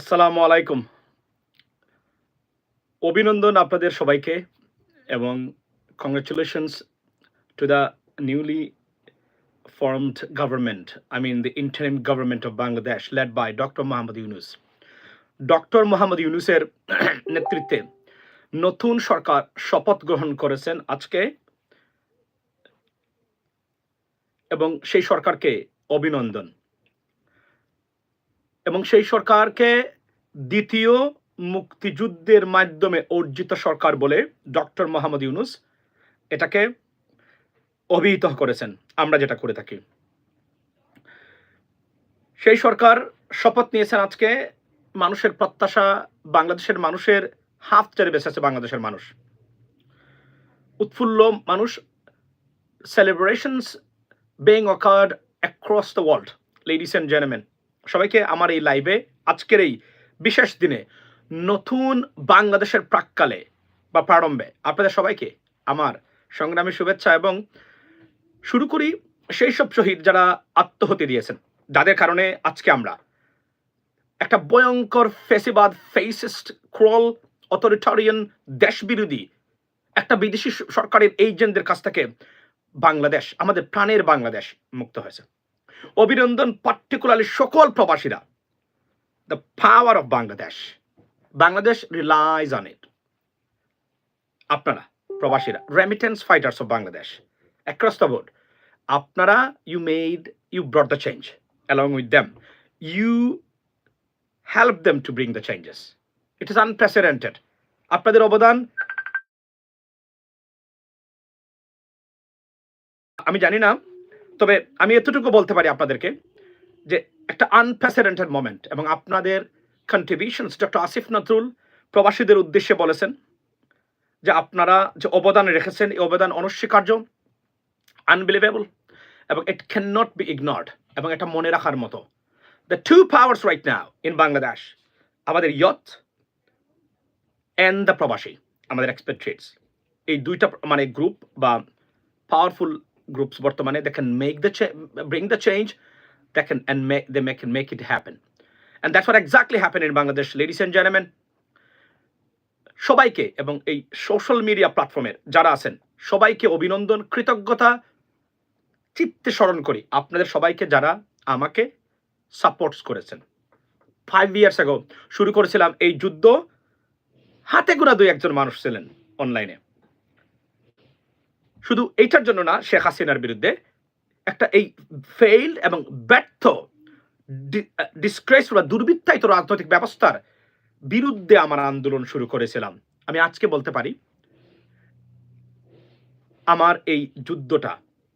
আসসালামু আলাইকুম অভিনন্দন আপনাদের সবাইকে এবং congratulations to the newly formed government, I mean the interim government of Bangladesh led by Dr. Mohammad Yunus. Doctor Mohammad ইউনুসের নেতৃত্বে নতুন সরকার শপথ গ্রহণ করেছেন আজকে এবং সেই সরকারকে অভিনন্দন এবং সেই সরকারকে দ্বিতীয় মুক্তিযুদ্ধের মাধ্যমে অর্জিত সরকার বলে ডক্টর মোহাম্মদ ইউনুস এটাকে অভিহিত করেছেন। আমরা যেটা করে থাকি। সেই সরকার শপথ নিয়েছেন আজকে মানুষের প্রত্যাশা, বাংলাদেশের মানুষের হাফ চেড়ে বেঁচেছে বাংলাদেশের মানুষ। উৎফুল্ল মানুষ celebrations being occurred across the world ladies and gentleman সবাইকে আমার এই লাইভে আজকের এই বিশেষ দিনে নতুন বাংলাদেশের প্রাককালে বা প্রারম্ভে আপনাদের সবাইকে আমার সংগ্রামী শুভেচ্ছা এবং শুরু করি সেই সব শহীদ যারা আত্মহতি দিয়েছেন। যাদের কারণে আজকে আমরা একটা ভয়ঙ্কর ফেসিবাদ, ফেসিস্ট ক্রল অথরিটারিয়ান, দেশবিরোধী একটা বিদেশি সরকারের এজেন্টদের কাছ থেকে বাংলাদেশ, আমাদের প্রাণের বাংলাদেশ মুক্ত হয়েছে। অভিনন্দন পার্টিকুলারলি সকল প্রবাসীরা। The power of Bangladesh Bangladesh realise on it আপনারা, প্রবাসীরা remittance fighters of Bangladesh across the board আপনারা you made you brought the change along with them you help them to bring the changes it is unprecedented আপনাদের অবদান, আমি জানি না তবে আমি এতটুকু বলতে পারি আপনাদেরকে যে একটা আনপ্রেসিডেন্টেড মোমেন্ট এবং আপনাদের কন্ট্রিবিউশনস ডক্টর আসিফ নজরুল প্রবাসীদের উদ্দেশ্যে বলেছেন যে আপনারা যে অবদান রেখেছেন, এই অবদান অনস্বীকার্য আনবিলিভেবল এবং it can not be ignored এবং এটা মনে রাখার মতো। The two powers right now in Bangladesh আমাদের ইয়থ অ্যান্ড দ্য প্রবাসী, আমাদের এক্সপেক্ট্রেটস এই দুইটা মানে গ্রুপ বা পাওয়ারফুল গ্রুপস বর্তমানে they can make the bring the change they can and make they make make it happen and that's what exactly happen in Bangladesh ladies and gentleman সবাইকে এবং এই সোশ্যাল মিডিয়া প্ল্যাটফর্মের যারা আছেন, সবাইকে অভিনন্দন, কৃতজ্ঞতা, চিত্তে স্মরণ করি, আপনাদের সবাইকে যারা আমাকে সাপোর্টস করেছেন। ফাইভ ইয়ার্স আগো শুরু করেছিলাম এই যুদ্ধ, হাতে গোনা দুই একজন মানুষ ছিলেন অনলাইনে শুধু এইটার জন্য না, শেখ হাসিনার বিরুদ্ধে একটা এই ফেইল্ড এবং ব্যর্থ ডিসক্রেস বা দুর্বৃত্তায়িত রাজনৈতিক ব্যবস্থার বিরুদ্ধে আমার আন্দোলন শুরু করেছিলাম। আমি আজকে বলতে পারি, আমার এই যুদ্ধটা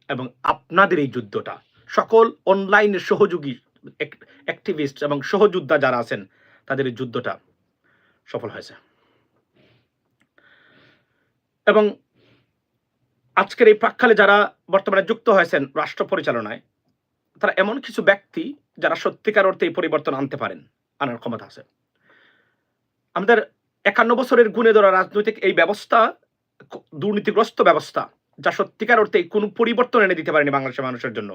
এবং আপনাদের এই যুদ্ধটা, সকল অনলাইনের সহযোগী অ্যাক্টিভিস্ট এবং সহযোদ্ধা যারা আছেন, তাদের এই যুদ্ধটা সফল হয়েছে। এবং আজকের এই প্রাককালে যারা বর্তমানে যুক্ত হয়েছেন রাষ্ট্র পরিচালনায়, তারা এমন কিছু ব্যক্তি যারা সত্যিকার অর্থে এই পরিবর্তন আনতে পারেন, আনার ক্ষমতা আছে। আমাদের একান্ন বছরের গুণে ধরা রাজনৈতিক এই ব্যবস্থা দুর্নীতিগ্রস্ত ব্যবস্থা, যা সত্যিকার অর্থে কোনো পরিবর্তন এনে দিতে পারেনি বাংলাদেশের মানুষের জন্য।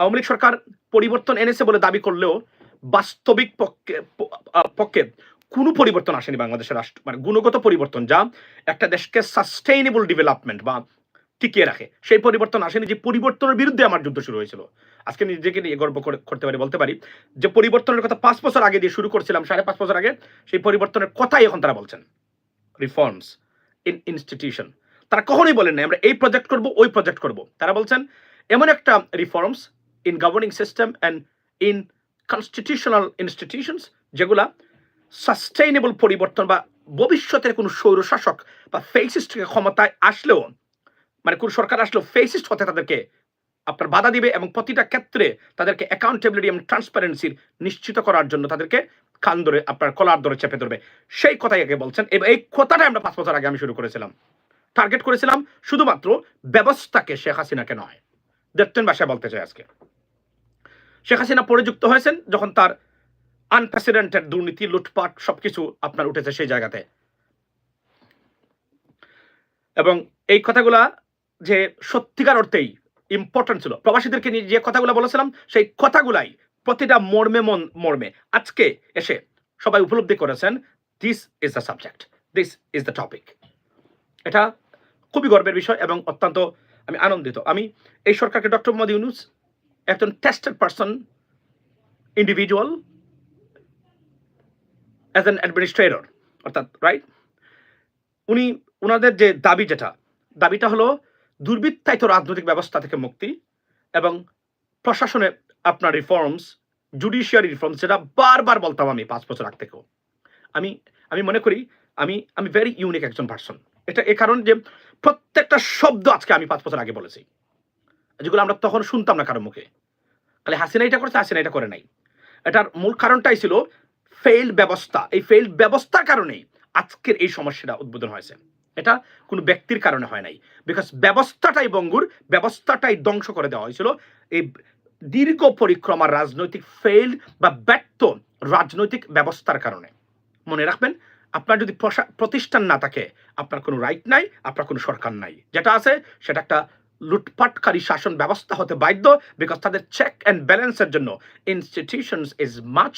আওয়ামী লীগ সরকার পরিবর্তন এনেছে বলে দাবি করলেও বাস্তবিক পক্ষে পক্ষে কোনো পরিবর্তন আসেনি বাংলাদেশের রাষ্ট্র মানে গুণগত পরিবর্তন যা একটা দেশকে সাস্টেইনেবল ডেভেলপমেন্ট বা টিকিয়ে রাখে। সেই পরিবর্তন আসেনি যে পরিবর্তনের বিরুদ্ধে আমার যুদ্ধ শুরু হয়েছিল। আজকে নিজেকে নিয়ে গর্ব করতে পারি, বলতে পারি যে পরিবর্তনের কথা পাঁচ বছর আগে দিয়ে শুরু করছিলাম, সাড়ে পাঁচ বছর আগে, সেই পরিবর্তনের কথাই এখন তারা বলছেন। রিফর্মস ইন ইনস্টিটিউশন তারা কখনোই বলেন না আমরা এই প্রজেক্ট করব, ওই প্রজেক্ট করব। তারা বলছেন, এমন একটা reforms in governing system and in constitutional institutions যেগুলা সাস্টেইনেবল পরিবর্তন বা ভবিষ্যতের কোনো স্বৈরশাসক বা ফেসিস্ট ক্ষমতায় আসলেও মানে কোন সরকার আসলেও ফেসিস্ট হতে তাদেরকে আপনার বাধা দিবে এবং প্রতিটা ক্ষেত্রে তাদেরকে অ্যাকাউন্টেবিলিটি এবং ট্রান্সপারেন্সির নিশ্চিত করার জন্য তাদেরকে কান ধরে আপনার কলার ধরে চেপে ধরবে। সেই কথাই আগে বলছেন। এবং, এই কথাটা আমরা পাঁচ বছর আগে আমি শুরু করেছিলাম। টার্গেট করেছিলাম শুধুমাত্র ব্যবস্থাকে শেখ হাসিনাকে নয়। দেখতেন ভাষায় বলতে চাই আজকে। শেখ হাসিনা পরিযুক্ত হয়েছেন যখন তার আনপ্রেসিডেন্টেড দুর্নীতি, লুটপাট, সবকিছু আপনার উঠেছে সেই জায়গাতে। এবং এই কথাগুলা যে সত্যিকার অর্থেই ইম্পর্টেন্ট ছিল, প্রবাসীদেরকে নিয়ে যে কথাগুলো বলেছিলাম, সেই কথাগুলাই প্রতিটা মর্মে মন, মর্মে। আজকে এসে সবাই উপলব্ধি করেছেন this is the subject this is the topic এটা খুবই গর্বের বিষয় এবং অত্যন্ত আমি আনন্দিত। আমি এই সরকারকে ডক্টর মোহাম্মদ ইউনুস একজন tested person individual as an administrator অর্থাৎ রাইট উনি ওনাদের যে দাবি যেটা, দাবিটা হলো দুর্বৃত্তায়িত রাজনৈতিক ব্যবস্থা থেকে মুক্তি এবং প্রশাসনে আপনার রিফর্মস জুডিশিয়ারি রিফর্মস যেটা বারবার বলতাম আমি পাঁচ বছর আগ থেকেও। আমি আমি মনে করি, আমি আমি ভেরি ইউনিক একজন পার্সন এটা এ কারণ যে প্রত্যেকটা শব্দ আজকে আমি পাঁচ বছর আগে বলেছি। যেগুলো আমরা তখন শুনতাম না কারও মুখে। তাহলে হাসিনা এটা করেছে হাসিনা এটা করে নাই। এটার মূল কারণটাই ছিল ফেইল ব্যবস্থা। এই ফেইল ব্যবস্থার কারণেই আজকের এই সমস্যাটা উদ্বোধন হয়েছে। এটা কোনো ব্যক্তির কারণে হয় নাই। বিকজ ব্যবস্থাটাই বঙ্গুর, ব্যবস্থাটাই ধ্বংস করে দেওয়া হয়েছিল। এই দীর্ঘ পরিক্রমার রাজনৈতিক ফেইল বা ব্যর্থ রাজনৈতিক ব্যবস্থার কারণে। মনে রাখবেন, আপনার যদি প্রতিষ্ঠান না থাকে, আপনার কোনো রাইট নাই, আপনার কোনো সরকার নাই। যেটা আছে, সেটা একটা লুটপাটকারী শাসন ব্যবস্থা হতে বাধ্য বিকজ তাদের চেক অ্যান্ড ব্যালেন্সের জন্য institutions is much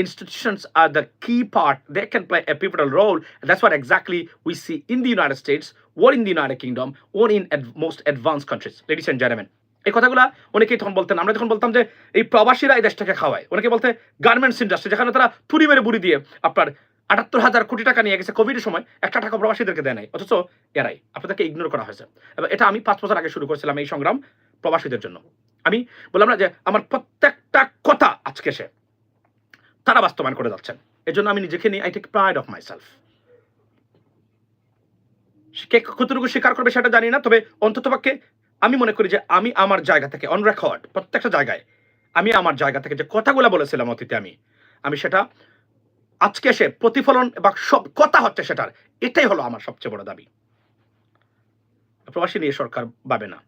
institutions are the key part. They can play a pivotal role. And that's what exactly we see in the united states or in the united kingdom or in ad- most advanced countries. Ladies and gentlemen, এই কথাগুলা অনেকেই তখন বলতেন, আমরা যখন বলতাম যে এই প্রবাসীরা এই দেশটাকে খাওয়ায়, অনেকে বলতে গার্মেন্টস ইন্ডাস্ট্রি যেখানে তারা তুড়ি মেরে বুড়ি দিয়ে আপনার আটাত্তর হাজার কোটি টাকা নিয়ে গেছে কোভিডের সময়, একটা টাকা প্রবাসীদেরকে দেয় নাই, অথচ এরাই। আপনাদেরকে ইগনোর করা হয়েছে। এবং এটা আমি পাঁচ বছর আগে শুরু করেছিলাম এই সংগ্রাম প্রবাসীদের জন্য। আমি বললাম না যে আমার প্রত্যেকটা কথা আজকে সে তারা বাস্তবায়ন করে যাচ্ছেন। এজন্য আমি নিজেকে নিয়ে I take pride of my self কে কতটুকু স্বীকার করবে সেটা জানি না, তবে অন্ততপক্ষে আমি মনে করি যে আমি আমার জায়গা থেকে অন রেকর্ড প্রত্যেকটা জায়গায়, আমি আমার জায়গা থেকে যে কথাগুলো বলেছিলাম অতীতে আমি আমি সেটা আজকে এসে প্রতিফলন বা সব কথা হচ্ছে সেটার, এটাই হলো আমার সবচেয়ে বড় দাবি। প্রবাসী নিয়ে সরকার ভাবে না।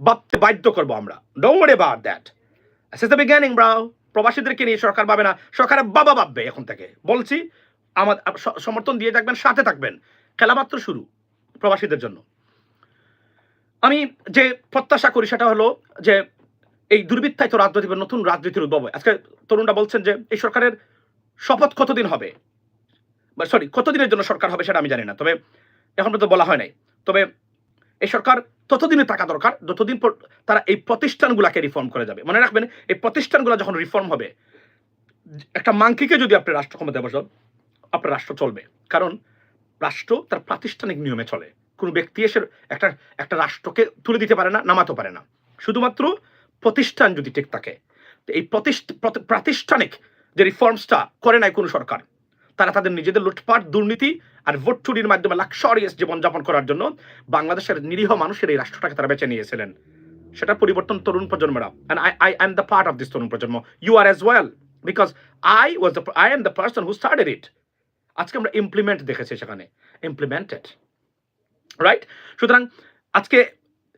ভাবতে বাধ্য করব আমরা। Worry about that this the beginning brow প্রবাসীদেরকে নিয়ে সরকার ভাবে না, সরকারের বাবা ভাববে এখন থেকে। বলছি, আমার সমর্থন দিয়ে থাকবেন, সাথে থাকবেন। খেলা মাত্র শুরু প্রবাসীদের জন্য। আমি যে প্রত্যাশা করি সেটা হলো যে এই দুর্বৃত্তায়িত রাজনৈতিক বা নতুন রাজনীতির উদ্ভব হয়। আজকে তরুণরা বলছেন যে এই সরকারের শপথ কতদিন হবে? সরি কতদিনের জন্য সরকার হবে সেটা আমি জানি না। তবে এখন পর্যন্ত বলা হয় নাই। তবে এই সরকার ততদিনে টাকা দরকার, যতদিন তারা এই প্রতিষ্ঠানগুলোকে রিফর্ম করে যাবে। মনে রাখবেন, এই প্রতিষ্ঠানগুলো যখন রিফর্ম হবে, একটা মাংকিকে যদি আপনি রাষ্ট্র ক্ষমতায় বসান, আপনার রাষ্ট্র চলবে। কারণ রাষ্ট্র তার প্রাতিষ্ঠানিক নিয়মে চলে। কোনো ব্যক্তি এসে একটা একটা রাষ্ট্রকে তুলে দিতে পারে না, নামাতে পারে না। শুধুমাত্র প্রতিষ্ঠান যদি ঠিক থাকে এই প্রতিষ্ঠ- প্রাতিষ্ঠানিক যে রিফর্মসটা করে নাই কোনো সরকার, তারা তাদের নিজেদের লুটপাট, দুর্নীতি আর ভোট চুরির মাধ্যমে লাক্সারিয়াস জীবনযাপন করার জন্য বাংলাদেশের নিরীহ মানুষের এই রাষ্ট্রটাকে তারা বেছে নিয়েছিলেন। সেটা পরিবর্তন তরুণ প্রজন্মরা। And I I am the part of this তরুণ প্রজন্ম। You are as well because I was the, I am the person who started it আজকে আমরা ইমপ্লিমেন্ট দেখেছি সেখানে। ইমপ্লিমেন্টেড রাইট সুতরাং আজকে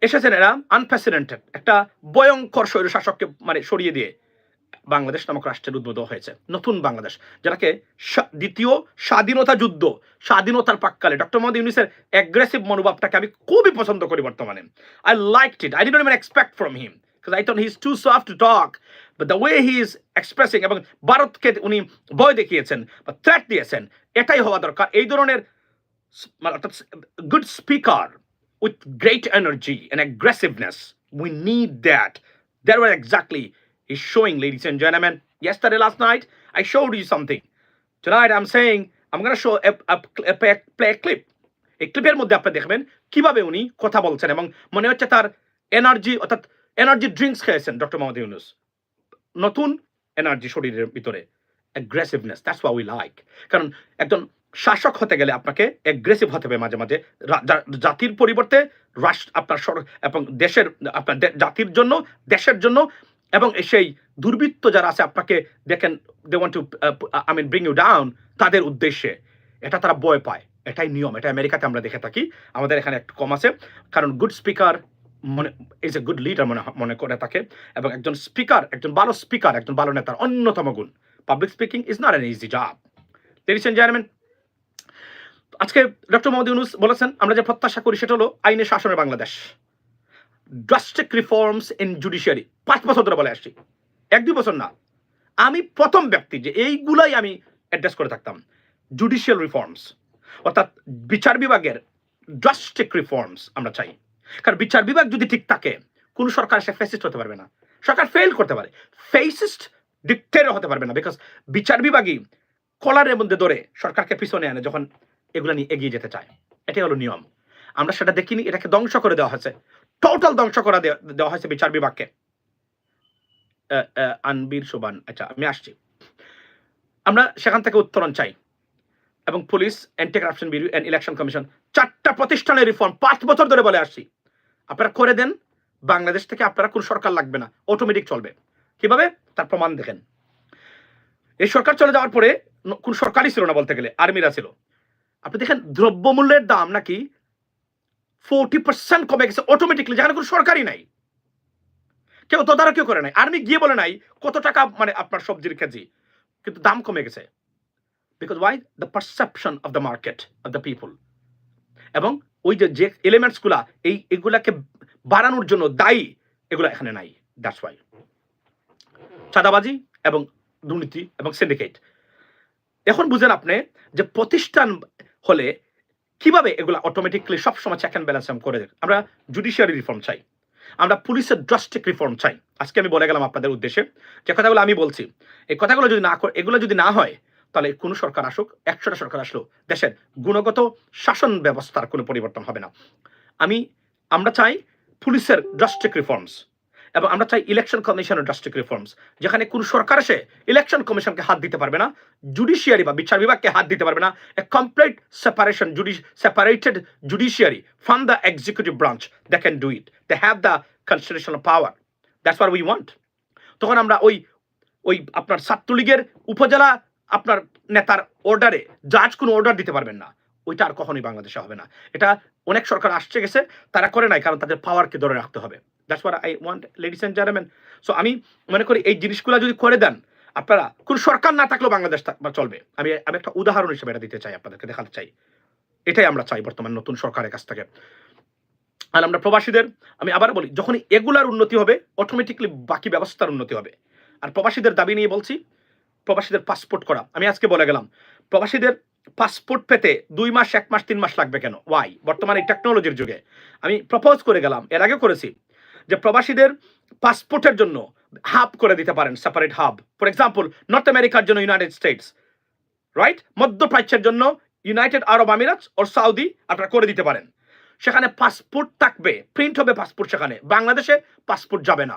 এসেছেন এরা আনপ্রেসিডেন্টেড একটা ভয়ঙ্কর শাসককে মানে সরিয়ে দিয়ে। বাংলাদেশ নামক রাষ্ট্রের উদ্বোধন হয়েছে। নতুন বাংলাদেশ, যেটাকে দ্বিতীয় স্বাধীনতা যুদ্ধ, স্বাধীনতার পাককালে। ডক্টর মোহাম্মদ ইউনিসের অ্যাগ্রেসিভ মনোভাবটাকে আমি খুবই পছন্দ করি বর্তমানে। I like it I didn't even expect from him he's too soft to talk. But the way he is expressing এবং ভারতকে উনি ভয় দেখিয়েছেন বা থ্রেট দিয়েছেন, এটাই হওয়া দরকার। এই ধরনের good speaker with great energy and aggressiveness we need that that war exactly is showing, ladies and gentlemen. Yesterday, last night, I showed you something. Tonight, I'm saying I'm to show a, a, a play, a clip. এই ক্লিপের মধ্যে আপনি দেখবেন কীভাবে উনি কথা বলছেন এবং মনে হচ্ছে তার এনার্জি অর্থাৎ এনার্জি ড্রিঙ্কস খেয়েছেন ডক্টর মোহাম্মদ ইউনুস নতুন এনার্জি শরীরের ভিতরে aggressiveness that's what we like কারণ একজন শাসক হতে গেলে আপনাকে অ্যাগ্রেসিভ হতে হবে মাঝে মাঝে জাতির পরিবর্তে রাষ্ট্র আপনার এবং দেশের আপনার জাতির জন্য দেশের জন্য এবং সেই দুর্বৃত্ত যারা আছে আপনাকে দেখেন they want to I mean bring you down তাদের উদ্দেশ্যে এটা তারা বয় পায়। এটাই নিয়ম, এটা আমেরিকাতে আমরা দেখে থাকি, আমাদের এখানে একটু কম আছে। কারণ গুড স্পিকার মনে ইজ এ গুড লিডার মনে মনে করে থাকে এবং একজন স্পিকার একজন ভালো স্পিকার একজন ভালো নেতার অন্যতম গুণ। Public speaking is not an easy job ladies and gentleman আজকে ডক্টর মোহাম্মদ ইউনুস বলেছেন, আমরা যে প্রত্যাশা করি সেটা হলো আইনের শাসনের Bangladesh. Drastic reforms in judiciary পাঁচ বছর ধরে বলে আসছি। এক, দুই বছর না। আমি প্রথম ব্যক্তি যে এইগুলাই আমি অ্যাড্রেস করে থাকতাম। জুডিশিয়াল রিফর্মস অর্থাৎ বিচার বিভাগের ড্রাস্টিক রিফর্মস আমরা চাই। কারণ বিচার বিভাগ যদি ঠিক থাকে, কোন সরকার সে ফেসিস্ট হতে পারবে না। সরকার ফেল করতে পারে। ফেসিস্ট ডিক্টেটর হতে পারবে না বিকজ বিচার বিভাগই কলারের মধ্যে ধরে সরকারকে পিছনে আনে যখন এগুলো নিয়ে এগিয়ে যেতে চায়। এটাই হলো নিয়ম। আমরা সেটা দেখিনি, এটাকে ধ্বংস করে দেওয়া হয়েছে। টোটাল ধ্বংস করে দেওয়া হয়েছে বিচার বিভাগকে। আনবির সুবান। আচ্ছা আমি আসছি। আমরা সেখান থেকে উত্তরণ চাই। এবং police anti corruption bureau and election commission চারটা প্রতিষ্ঠানের রিফর্ম পাঁচ বছর ধরে বলে আসছি। আপনারা করে দেন। বাংলাদেশ থেকে আপনারা কোন সরকার লাগবে না। অটোমেটিক চলবে। কীভাবে? তার প্রমাণ দেখেন। এই সরকার চলে যাওয়ার পরে কোন সরকারই ছিল না বলতে গেলে। আর্মিরা ছিল। আপনি দেখেন, দ্রব্যমূল্যের দাম নাকি ফোরটি পার্সেন্ট কমে গেছে অটোমেটিকলি যেখানে কোনো সরকারই নাই। কেউ তদারকিও করে নাই। আর্মি গিয়ে বলে নাই, কত টাকা মানে আপনার সবজির কেজি? কিন্তু দাম কমে গেছে। Because why the perception of the market of the people এবং ওই যে যে এলিমেন্টসগুলা এই এগুলাকে বাড়ানোর জন্য দায়ী, এগুলো এখানে নাই। দ্যাটস ওয়াই চাঁদাবাজি এবং দুর্নীতি এবং সিন্ডিকেট এখন বুঝেন আপনি যে প্রতিষ্ঠান হলে কীভাবে এগুলো অটোমেটিকলি সবসময় চেক অ্যান্ড ব্যালেন্স করে দেয় আমরা জুডিশিয়ারি রিফর্ম চাই। আমরা পুলিশের ড্রাস্টিক রিফর্ম চাই। আজকে আমি বলে গেলাম আপনাদের উদ্দেশ্যে। যে কথাগুলো আমি বলছি, এই কথাগুলো যদি না এগুলো যদি না হয়, তাহলে কোনো সরকার আসুক, একশোটা সরকার আসলো, দেশের গুণগত শাসন ব্যবস্থার কোনো পরিবর্তন হবে না। আমি আমরা চাই পুলিশের ড্রাস্টিক রিফর্মস এবং আমরা চাই ইলেকশন কমিশনের ড্রাস্টিক রিফর্মস যেখানে কোন সরকার এসে ইলেকশন কমিশনকে হাত দিতে পারবে না জুডিশিয়ারি বা বিচার বিভাগকে হাত দিতে পারবে না a complete separation judi separated judiciary from the executive branch they can do it they have the constitutional power that's what we want তখন আমরা ওই ওই আপনার ছাত্রলীগের উপজেলা আপনার নেতার অর্ডারে জাজ কোনো অর্ডার দিতে পারবেন না। ওইটা আর কখনোই বাংলাদেশে হবে না। এটা অনেক সরকার আসছে গেছে, তারা করে নাই, কারণ তাদের পাওয়ারকে ধরে রাখতে হবে। That's what I want ladies and gentleman so আমি মনে করি এই জিনিসগুলো যদি করে দেন, আপনারা কোন সরকার না থাকলেও বাংলাদেশ চলবে। আমি আমি একটা উদাহরণ হিসেবে এটা দিতে চাই আপনাদেরকে, দেখাতে চাই। এটাই আমরা চাই বর্তমান নতুন সরকারের কাছ থেকে। আর আমরা প্রবাসীদের, আমি আবার বলি যখন এগুলার উন্নতি হবে অটোমেটিকলি বাকি ব্যবস্থার উন্নতি হবে। আর প্রবাসীদের দাবি নিয়ে বলছি, প্রবাসীদের পাসপোর্ট করা। আমি আজকে বলে গেলাম, প্রবাসীদের পাসপোর্ট পেতে দুই মাস, এক মাস, তিন মাস লাগবে কেন? ওয়াই বর্তমানে টেকনোলজির যুগে। আমি প্রপোজ করে গেলাম, এর আগে করেছি যে প্রবাসীদের পাসপোর্টের জন্য হাব করে দিতে পারেন separate hub for example north আমেরিকার জন্য ইউনাইটেড স্টেটস রাইট মধ্যপ্রাচ্যের জন্য ইউনাইটেড আরব আমিরাত ও সাউদি আপনারা করে দিতে পারেন। সেখানে পাসপোর্ট থাকবে প্রিন্ট হবে পাসপোর্ট সেখানে। বাংলাদেশে পাসপোর্ট যাবে না।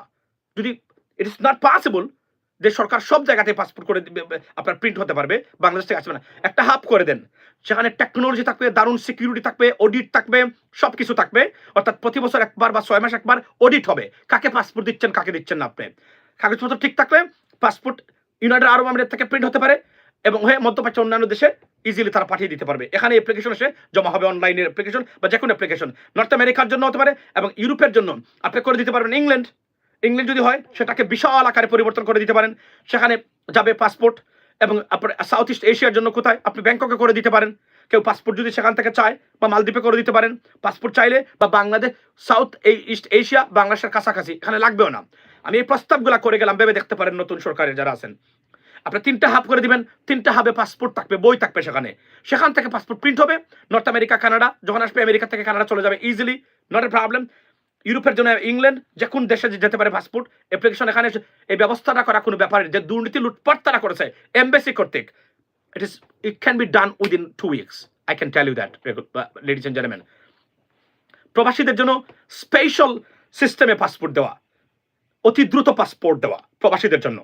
যদি ইট ইস নট পসিবল যে সরকার সব জায়গাতে পাসপোর্ট করে দিবে আপনার প্রিন্ট হতে পারবে, বাংলাদেশ থেকে আসবে না। একটা হাব করে দেন সেখানে টেকনোলজি থাকবে, দারুণ সিকিউরিটি থাকবে অডিট থাকবে সব কিছু থাকবে, অর্থাৎ প্রতি বছর একবার বা ছয় মাস একবার অডিট হবে। কাকে পাসপোর্ট দিচ্ছেন, কাকে দিচ্ছেন না আপনি? কাগজপত্র ঠিক থাকলে পাসপোর্ট ইউনাইটেড আরব আমিরাত থেকে প্রিন্ট হতে পারে, এবং হয়ে মধ্যপ্রাচ্য অন্যান্য দেশে ইজিলি তারা পাঠিয়ে দিতে পারবে। এখানে অ্যাপ্লিকেশন এসে জমা হবে অনলাইনের অ্যাপ্লিকেশন বা যে কোনো অ্যাপ্লিকেশন নর্থ আমেরিকার জন্য হতে পারে, এবং ইউরোপের জন্য। আপনি করে দিতে পারবেন ইংল্যান্ড ইংল্যান্ড যদি হয়, সেটাকে বিশাল আকারে পরিবর্তন করে দিতে পারেন। সেখানে যাবে পাসপোর্ট এবং সাউথ ইস্ট এশিয়ার জন্য কোথায়, আপনি ব্যাংককে করে দিতে পারেন। কেউ পাসপোর্ট যদি সেখান থেকে চায় বা মালদ্বীপে করে দিতে পারেন। পাসপোর্ট চাইলে বা বাংলাদেশ সাউথ এই ইস্ট এশিয়া বাংলাদেশের কাছাকাছি, এখানে লাগবেও না। আমি এই প্রস্তাবগুলো করে গেলাম, ভেবে দেখতে পারেন নতুন সরকারের যারা আছেন। আপনি তিনটা হাব করে দিবেন, তিনটা হাবে পাসপোর্ট থাকবে, বই থাকবে সেখানে। সেখান থেকে পাসপোর্ট প্রিন্ট হবে নর্থ আমেরিকা কানাডা যখন আসবে আমেরিকা থেকে কানাডা চলে যাবে ইজিলি নট এ প্রবলেম ইউরোপের জন্য ইংল্যান্ড যে কোন দেশে যেতে পারে পাসপোর্ট অ্যাপ্লিকেশন এখানে এই ব্যবস্থাটা করা কোনো ব্যাপার যে দুর্নীতি, লুটপাট তারা করেছে এমবেসি কর্তৃক। It is it can be done within two weeks I can tell you that ladies and gentleman প্রবাসীদের জন্য স্পেশাল সিস্টেমে পাসপোর্ট দেওয়া, অতি দ্রুত পাসপোর্ট দেওয়া প্রবাসীদের জন্য।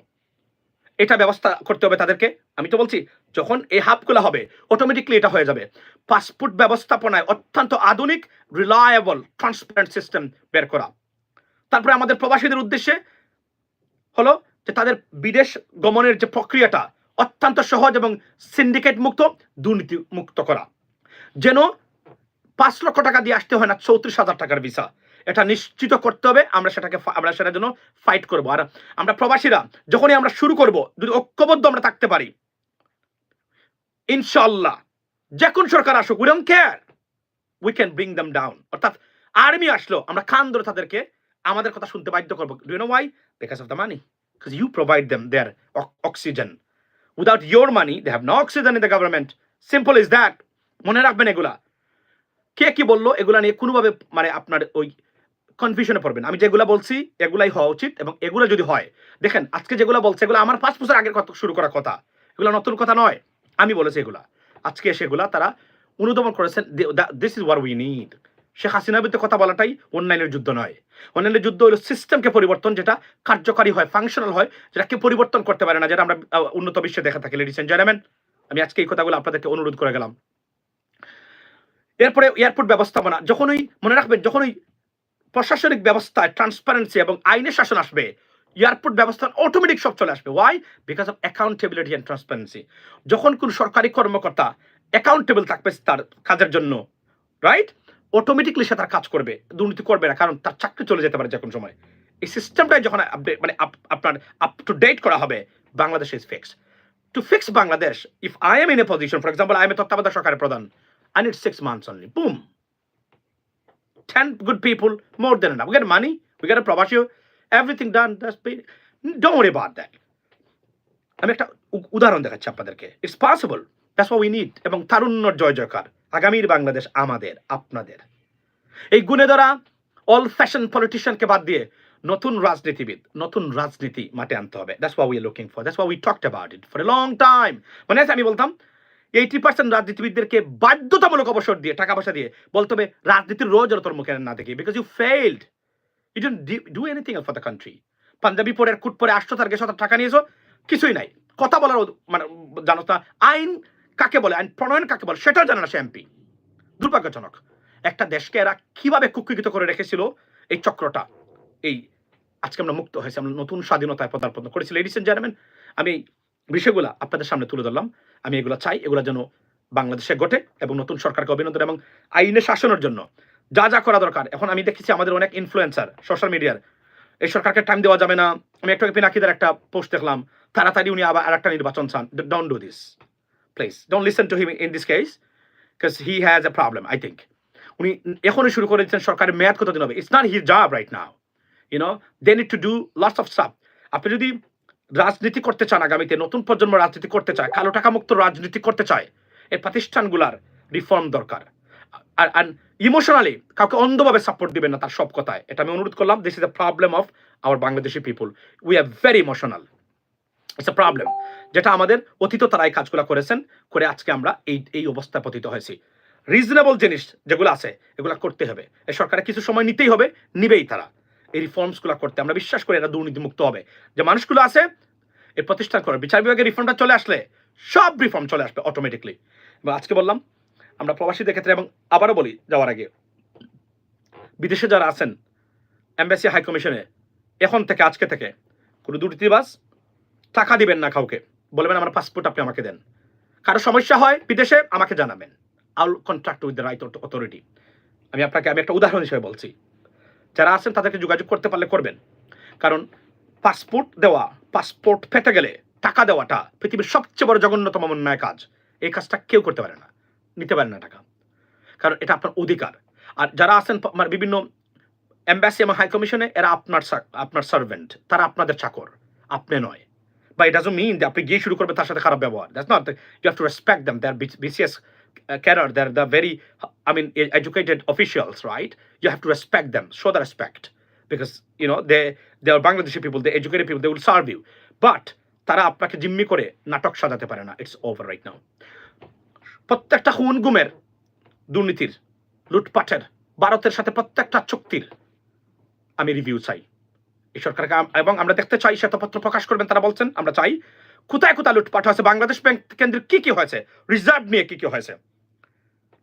এটা ব্যবস্থা করতে হবে তাদেরকে। আমি তো বলছি, যখন এই হাবগুলো হবে অটোমেটিকলি এটা হয়ে যাবে। পাসপোর্ট ব্যবস্থাপনায় অত্যন্ত আধুনিক রিলায়েবল ট্রান্সপারেন্ট সিস্টেম বের করা। তারপরে আমাদের প্রবাসীদের উদ্দেশ্যে হলো যে তাদের বিদেশ গমনের যে প্রক্রিয়াটা, অত্যন্ত সহজ এবং সিন্ডিকেট মুক্ত, দুর্নীতি মুক্ত করা। যেন পাঁচ লক্ষ টাকা দিয়ে আসতে হয় না, চৌত্রিশ হাজার টাকার ভিসা এটা নিশ্চিত করতে হবে আমরা সেটাকে আমরা সেটার জন্য ফাইট করব আর আমরা প্রবাসীরা যখনই আমরা শুরু করব যদি ঐক্যবদ্ধ আমরা থাকতে পারি ইনশাল্লাহ যে কোন সরকার আসুক we don't care we can bring দাম ডাউন অর্থাৎ আর্মি আসলো আমরা খান ধরে তাদেরকে আমাদের কথা শুনতে বাধ্য করব do know why because of the money you provide them their o- oxygen. Without your money, they have no oxygen in the government. Simple is that. মনে রাখবেন এগুলা কে কি বলল এগুলা নিয়ে কোনোভাবে মানে আপনার ওই কনফিউশনে পড়বেন। আমি যেগুলা বলছি, এগুলাই হওয়া উচিত এবং এগুলো যদি হয়, দেখেন, আজকে যেগুলা বলছে, এগুলো আমার পাঁচ বছর আগের কথা, শুরু করা কথা। এগুলো নতুন কথা নয়। আমি বলেছি এগুলা। আজকে সেগুলা তারা অনুদমন করেছেন this is what we need Sheikh হাসিনার বিরুদ্ধে কথা বলাটাই অন্যান্যের যুদ্ধ নয়। অন্যান্যের যুদ্ধ হলো সিস্টেমকে পরিবর্তন, যেটা কার্যকারী হয় ফাংশনাল হয় যেটা কেউ পরিবর্তন করতে পারে না, যেটা আমরা উন্নত বিশ্বে দেখা থাকি। লেডিস এন্ড জেন্টলম্যান আমি আজকে এই কথাগুলো আপনাদেরকে অনুরোধ করে গেলাম। এরপরে এয়ারপোর্ট ব্যবস্থাপনা যখনই মনে রাখবেন, যখন ওই প্রশাসনিক ব্যবস্থায় ট্রান্সপারেন্সি এবং আইনের শাসন আসবে এয়ারপোর্ট ব্যবস্থা অটোমেটিক সব চলে আসবে। Why because of accountability and transparency যখন কোন সরকারি কর্মকর্তা অ্যাকাউন্টেবল থাকবে তার কাজের জন্য রাইট অটোমেটিকলি সে তার কাজ করবে, দুর্নীতি করবে না, কারণ তার চাকরি চলে যেতে পারে যে কোনো সময়। এই সিস্টেমটাই যখন আপডেট মানে আপ- আপনার আপ টু ডেট করা হবে, Bangladesh is fix to fix Bangladesh if I am in a position for example I am a তত্ত্বাবধায়ক সরকারের প্রধান I need six months only boom 10 good people, more than enough. We get money, we get a probation, everything done. That's been, don't worry about that. আমি একটা উদাহরণ দেখাচ্ছি আপনাদেরকে। It's possible that's why we need এবং তারুণ্যর জয় জয়কার। আগামীর বাংলাদেশ আমাদের আপনাদের। এই গুণে দ্বারা অল ফ্যাশন পলিটিশিয়ানকে বাদ দিয়ে নতুন রাজনীতিবিদ নতুন রাজনীতি মাঠে আনতে হবে। That's why we looking for that's why we talked about it for a long time মানে আমি বলতাম এইটি পার্সেন্ট রাজনীতিবিদদেরকে বাধ্যতামূলক অবসর দিয়ে, টাকা পয়সা দিয়ে বলতে হবে, রাজনীতির রোজ তোর মুখে না দেখি because you failed you don't do anything for the country panjabi পরে কুট পরে আসছো, তার তার টাকা নিয়েছো, কিছুই নাই। কথা বলার মানে জানো না আইন কাকে বলে, আইন প্রণয়ন কাকে বলে, সেটাও জানে না সে এমপি। দুর্ভাগ্যজনক। একটা দেশকে এরা কীভাবে কুক্ষিত করে রেখেছিল, এই চক্রটা, এই আজকে আমরা মুক্ত হয়েছি, আমরা নতুন স্বাধীনতায় পদার্পণ করেছি। লেডিস এন্ড জেন্টলম্যান আমি বিষয়গুলো আপনাদের সামনে তুলে ধরলাম। আমি এগুলো চাই, এগুলো যেন বাংলাদেশে ঘটে এবং নতুন সরকারকে অভিনন্দন এবং আইনে শাসনের জন্য যা যা করা দরকার। এখন আমি দেখেছি আমাদের অনেক ইনফ্লুয়েন্সার সোশ্যাল মিডিয়ার এই সরকারকে টাইম দেওয়া যাবে না। আমি একটু পিনাকিদের একটা পোস্ট দেখলাম। তাড়াতাড়ি উনি আবার আরেকটা নির্বাচন চান। Don't do this please don't listen to him in this case because he has a problem I think উনি এখনই শুরু করে দিচ্ছেন সরকারের মেয়াদ কতদিন হবে? It's not his job right now you know they need to do lots of stuff আপনি যদি রাজনীতি করতে চান আগামীতে, নতুন প্রজন্ম রাজনীতি করতে চায়, কালো টাকা মুক্ত রাজনীতি করতে চায়, এই প্রতিষ্ঠানগুলার রিফর্ম দরকার। আর ইমোশনালি কাউকে অন্ধভাবে সাপোর্ট দিবেন না তার সব কথায়। এটা আমি অনুরোধ করলাম this is the problem of our Bangladeshi people we are very emotional it's a problem যেটা আমাদের অতীত তারা এই কাজগুলো করেছেন, করে আজকে আমরা এই এই অবস্থায় পতিত হয়েছি। রিজনেবল জিনিস যেগুলো আছে, এগুলো করতে হবে। এই সরকারের কিছু সময় নিতেই হবে, নিবেই তারা। এই রিফর্মসগুলো করতে। আমরা বিশ্বাস করি এরা দুর্নীতি মুক্ত হবে। যে মানুষগুলো আছে এই প্রতিষ্ঠান করে, বিচার বিভাগের রিফর্মটা চলে আসলে সব রিফর্ম চলে আসবে অটোমেটিকলি এবং আজকে বললাম, আমরা প্রবাসীদের ক্ষেত্রে এবং আবারও বলি যাওয়ার আগে, বিদেশে যারা আছেন এম্বাসি হাই কমিশনে এখন থেকে, আজকে থেকে, কোনো দুর্নীতিবাজ টাকা দিবেন না কাউকে। বলবেন, আমার পাসপোর্ট আপনি আমাকে দেন। কারও সমস্যা হয় বিদেশে, আমাকে জানাবেন। All contract with the right authority আমি আপনাকে, আমি একটা উদাহরণ হিসেবে বলছি। যারা আছেন তাদেরকে যোগাযোগ করতে পারলে করবেন। কারণ পাসপোর্ট দেওয়া, পাসপোর্ট পেতে গেলে টাকা দেওয়াটা পৃথিবীর সবচেয়ে বড় জঘন্যতম অন্যায় কাজ। এই কাজটা কেউ করতে পারে না, নিতে পারে না টাকা। কারণ এটা আপনার অধিকার। আর যারা আছেন মানে বিভিন্ন এম্বাসি এবং হাই কমিশনে এরা আপনার আপনার সার্ভেন্ট তারা আপনাদের চাকর, আপনি নয়। বা ইট ডাজন্ট মিন আপনি গিয়ে শুরু করবেন তার সাথে খারাপ ব্যবহার। That's not you have to respect them their BCS career there the very I mean, e- educated officials, right? You have to respect them, show the respect, because you know they they are Bangladeshi people, they educated people, they will serve you. But তারা আপনাকে জিম্মি করে নাটক সাজাতে পারে না it's over right now প্রত্যেকটা খুন গুমের দুর্নীতির লুটপাটের ভারতের সাথে প্রত্যেকটা চুক্তির আমি রিভিউ চাই এই সরকারকে এবং আমরা দেখতে চাই শ্বেতপত্র প্রকাশ করবেন তারা বলছেন আমরা চাই কোথায় কোথায় লুটপাট হয়েছে? বাংলাদেশ ব্যাংক কেন্দ্রে কি কি হয়েছে? রিজার্ভ নিয়ে কি কি হয়েছে?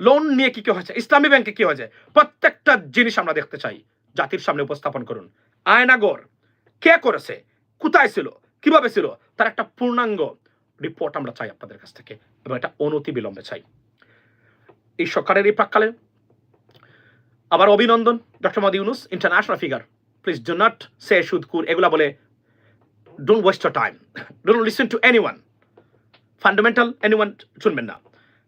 লোন নিয়ে কি কি হয়েছে? ইসলামী ব্যাংকে কি হয়েছে? প্রত্যেকটা জিনিস আমরা দেখতে চাই। জাতির সামনে উপস্থাপন করুন। আয়নাগর কে করেছে? কোথায় ছিল? কীভাবে ছিল? তার একটা পূর্ণাঙ্গ রিপোর্ট আমরা চাই আপনাদের কাছ থেকে এবং এটা অনতি বিলম্বে চাই। এই সরকারের এই প্রাককালে আবার অভিনন্দন, doctor Modi Yunus international figure please do not say সুদকুর এগুলা বলে don't waste your time don't listen to any one fundamental any one শুনবেন না।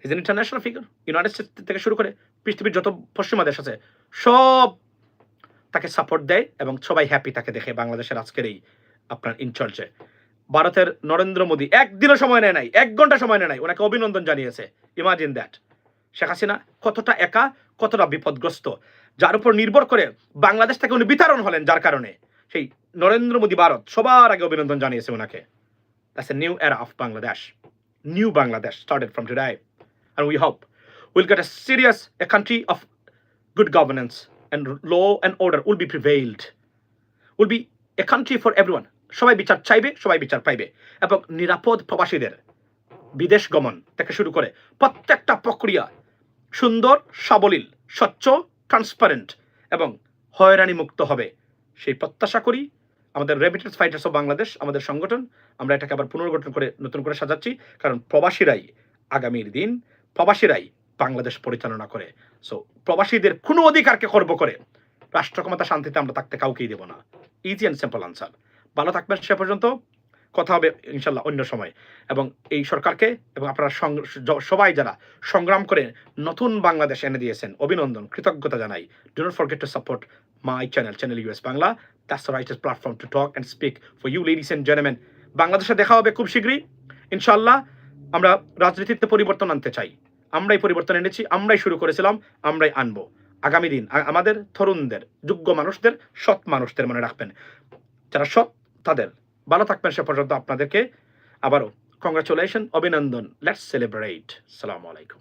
Is an international figure United States থেকে শুরু করে পৃথিবীর যত পশ্চিমা দেশ আছে, সব তাকে সাপোর্ট দেয় এবং সবাই হ্যাপি তাকে দেখে বাংলাদেশের আজকের এই আপনার ইনচার্জে ভারতের নরেন্দ্র মোদী একদিনও সময় নেয় নাই, এক ঘণ্টা সময় নেয় নাই, ওনাকে অভিনন্দন জানিয়েছে। ইমাজিন দ্যাট শেখ হাসিনা কতটা একা, কতটা বিপদগ্রস্ত, যার উপর নির্ভর করে বাংলাদেশ থেকে উনি বিতরণ হলেন, যার কারণে। সেই নরেন্দ্র মোদী ভারত সবার আগে অভিনন্দন জানিয়েছে ওনাকে। That's a new era of Bangladesh new Bangladesh started from today and we hope will get a serious a country of good governance and law and order will be prevailed will be a country for every one সবাই বিচার চাইবে, সবাই বিচার পাইবে। এবং নিরাপদ প্রবাসীদের বিদেশ গমন থেকে শুরু করে প্রত্যেকটা প্রক্রিয়া সুন্দর, সাবলীল, স্বচ্ছ ট্রান্সপারেন্ট এবং হয়রানিমুক্ত হবে। সেই প্রত্যাশা করি, আমাদের রেমিটেন্স ফাইটার্স অফ বাংলাদেশ, আমাদের সংগঠন, আমরা এটাকে আবার পুনর্গঠন করে নতুন করে সাজাচ্ছি, কারণ প্রবাসীরাই আগামীর দিন, প্রবাসীরাই বাংলাদেশ পরিচালনা করে। সো প্রবাসীদের কোনো অধিকারকে খর্ব করে রাষ্ট্র ক্ষমতা শান্তিতে আমরা থাকতে কাউকেই দেব না। ইজি অ্যান্ড সিম্পল আনসার ভালো থাকবেন সে পর্যন্ত। কথা হবে ইনশাল্লাহ অন্য সময়। এবং এই সরকারকে এবং আপনারা সবাই যারা সংগ্রাম করে নতুন বাংলাদেশ এনে দিয়েছেন, অভিনন্দন, কৃতজ্ঞতা জানাই। Do not forget to support my channel channel US Bangla that's the rightest platform to talk and speak for you ladies and gentleman বাংলাদেশে দেখা হবে খুব শীঘ্রই। ইনশাল্লাহ আমরা রাজনীতিতে পরিবর্তন আনতে চাই। আমরাই পরিবর্তন এনেছি, আমরাই শুরু করেছিলাম, আমরাই আনব। আগামী দিন আমাদের তরুণদের, যোগ্য মানুষদের, সৎ মানুষদের মনে রাখবেন। যারা সৎ, তাদের ভালো থাকবেন সে পর্যন্ত আপনাদেরকে। আবারও কংগ্রাচুলেশন অভিনন্দন। লেটস সেলিব্রেট সালামু আলাইকুম।